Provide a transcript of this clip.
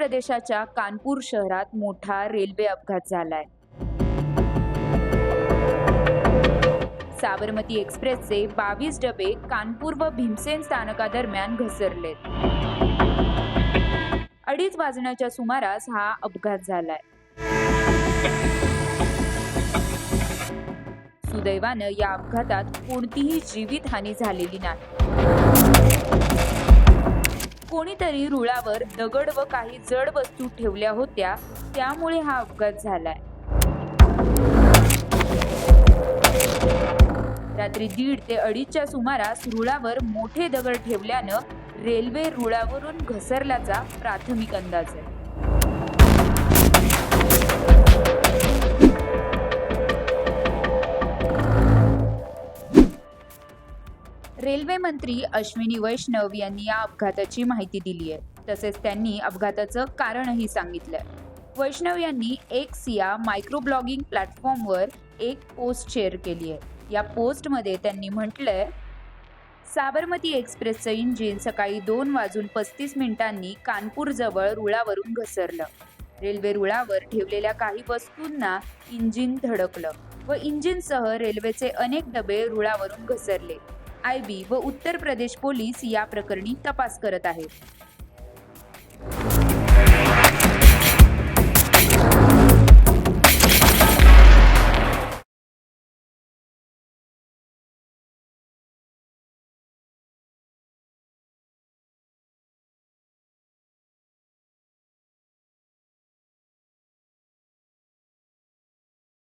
प्रदेशाच्या कानपूर शहरात मोठा रेल्वे अपघात झालाय. साबरमती एक्सप्रेसचे बावीस डबे कानपूर व भीमसेन स्थानकादरम्यान घसरलेत. अडीच वाजण्याच्या सुमारास हा अपघात झालाय. सुदैवानं या अपघातात कोणतीही जीवितहानी झालेली नाही. कोणीतरी रुळावर दगड व काही जड वस्तू ठेवल्या होत्या त्यामुळे हा अपघात झालाय. रात्री दीड ते अडीचच्या सुमारास रुळावर मोठे दगड ठेवल्यानं रेल्वे रुळावरून घसरल्याचा प्राथमिक अंदाज आहे. रेल्वे मंत्री अश्विनी वैष्णव यांनी या अपघाताची माहिती दिली आहे. तसेच त्यांनी अपघाताचं कारणही सांगितलंय. वैष्णव यांनी एक्स या मायक्रो ब्लॉगिंग प्लॅटफॉर्मवर एक पोस्ट शेअर केली आहे. या पोस्टमध्ये त्यांनी म्हटलंय साबरमती एक्सप्रेसचं इंजिन सकाळी दोन वाजून पस्तीस मिनिटांनी कानपूरजवळ रुळावरून घसरलं. रेल्वे रुळावर ठेवलेल्या काही वस्तूंना इंजिन धडकलं व इंजिनसह रेल्वेचे अनेक डबे रुळावरून घसरले. आय बी व उत्तर प्रदेश पोलीस या प्रकरणी तपास करत आहेत.